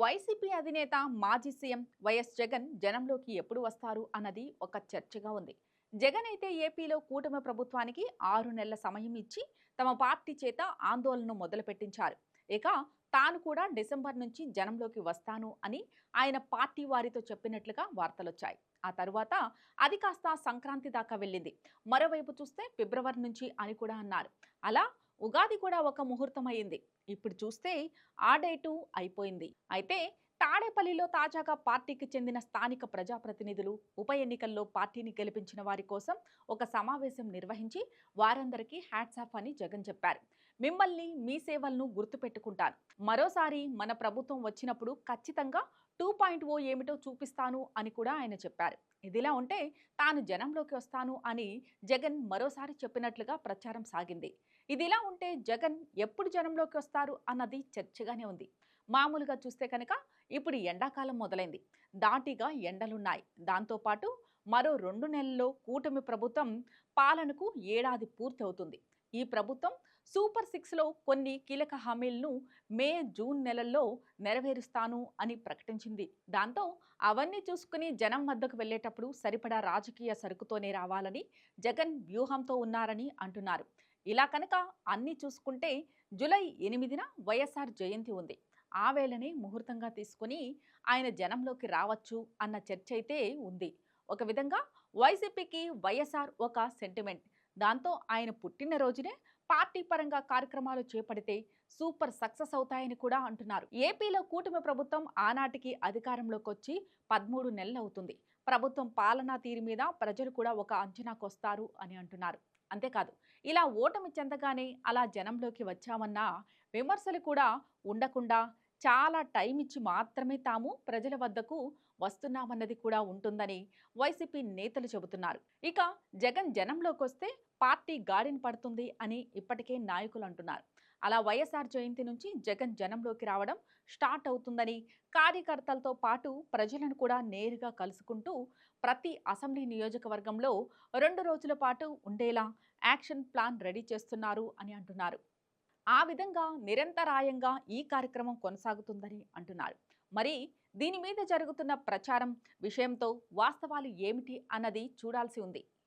YCP అధినేత మాజీ CM YS Jagan జనంలోకి ఎప్పుడు వస్తారు అన్నది ఒక చర్చగా ఉంది. జగన్ అయితే ఏపీలో కూటమి ప్రభుత్వానికి ఆరు నెలల సమయం ఇచ్చి తమ పార్టీ చేత ఆందోళనను మొదలుపెట్టించారు. ఇక తాను కూడా డిసెంబర్ నుంచి జనంలోకి వస్తాను అని ఆయన పార్టీ వారితో చెప్పినట్లుగా వార్తలొచ్చాయి. ఆ తరువాత అది కాస్త సంక్రాంతి దాకా వెళ్ళింది. మరోవైపు చూస్తే ఫిబ్రవరి నుంచి అని కూడా అన్నారు. అలా ఉగాది కూడా ఒక ముహూర్తం అయింది. ఇప్పుడు చూస్తే ఆ డేటు అయిపోయింది. అయితే తాడేపల్లిలో తాజాగా పార్టీకి చెందిన స్థానిక ప్రజాప్రతినిధులు ఉప ఎన్నికల్లో పార్టీని గెలిపించిన వారి కోసం ఒక సమావేశం నిర్వహించి వారందరికీ హ్యాట్స్ ఆఫ్ అని జగన్ చెప్పారు. మిమ్మల్ని మీ సేవలను గుర్తుపెట్టుకుంటాను. మరోసారి మన ప్రభుత్వం వచ్చినప్పుడు ఖచ్చితంగా టూ పాయింట్ ఓ ఏమిటో చూపిస్తాను అని కూడా ఆయన చెప్పారు. ఇదిలా ఉంటే తాను జనంలోకి వస్తాను అని జగన్ మరోసారి చెప్పినట్లుగా ప్రచారం సాగింది. ఇదిలా ఉంటే జగన్ ఎప్పుడు జనంలోకి వస్తారు అన్నది చర్చగానే ఉంది. మామూలుగా చూస్తే కనుక ఇప్పుడు ఎండాకాలం మొదలైంది. దాటిగా ఎండలున్నాయి. దాంతోపాటు మరో రెండు నెలల్లో కూటమి ప్రభుత్వం పాలనకు ఏడాది పూర్తి అవుతుంది ఈ ప్రభుత్వం సూపర్ సిక్స్లో కొన్ని కీలక హామీలను మే జూన్ నెలల్లో నెరవేరుస్తాను అని ప్రకటించింది. దాంతో అవన్నీ చూసుకుని జనం వద్దకు వెళ్ళేటప్పుడు సరిపడా రాజకీయ సరుకుతోనే రావాలని జగన్ వ్యూహంతో ఉన్నారని అంటున్నారు. ఇలా కనుక అన్నీ చూసుకుంటే జూలై ఎనిమిదిన వైఎస్ఆర్ జయంతి ఉంది. ఆ వేళనే ముహూర్తంగా తీసుకుని ఆయన జనంలోకి రావచ్చు అన్న చర్చ అయితే ఉంది. ఒక విధంగా వైసీపీకి వైఎస్ఆర్ ఒక సెంటిమెంట్ దాంతో ఆయన పుట్టినరోజునే పార్టీ పరంగా కార్యక్రమాలు చేపడితే సూపర్ సక్సెస్ అవుతాయని కూడా అంటున్నారు. ఏపీలో కూటమి ప్రభుత్వం ఆనాటికి అధికారంలోకి వచ్చి పదమూడు నెలలు అవుతుంది ప్రభుత్వం పాలనా తీరు మీద ప్రజలు కూడా ఒక అంచనాకు వస్తారు అని అంటున్నారు. అంతేకాదు ఇలా ఓటమి చెందగానే అలా జనంలోకి వచ్చామన్న విమర్శలు కూడా ఉండకుండా చాలా టైం ఇచ్చి మాత్రమే తాము ప్రజల వద్దకు వస్తున్నామన్నది కూడా ఉంటుందని వైసీపీ నేతలు చెబుతున్నారు. ఇక జగన్ జనంలోకి వస్తే పార్టీ గాడిని పడుతుంది అని ఇప్పటికే నాయకులు అంటున్నారు. అలా వైఎస్ఆర్ జయంతి నుంచి జగన్ జనంలోకి రావడం స్టార్ట్ అవుతుందని కార్యకర్తలతో పాటు ప్రజలను కూడా నేరుగా కలుసుకుంటూ ప్రతి అసెంబ్లీ నియోజకవర్గంలో రెండు రోజుల పాటు ఉండేలా యాక్షన్ ప్లాన్ రెడీ చేస్తున్నారు అని అంటున్నారు. ఆ విధంగా నిరంతరాయంగా ఈ కార్యక్రమం కొనసాగుతుందని అంటున్నారు. మరి దీని మీద జరుగుతున్న ప్రచారం విషయంతో వాస్తవాలు ఏమిటి అన్నది చూడాల్సి ఉంది.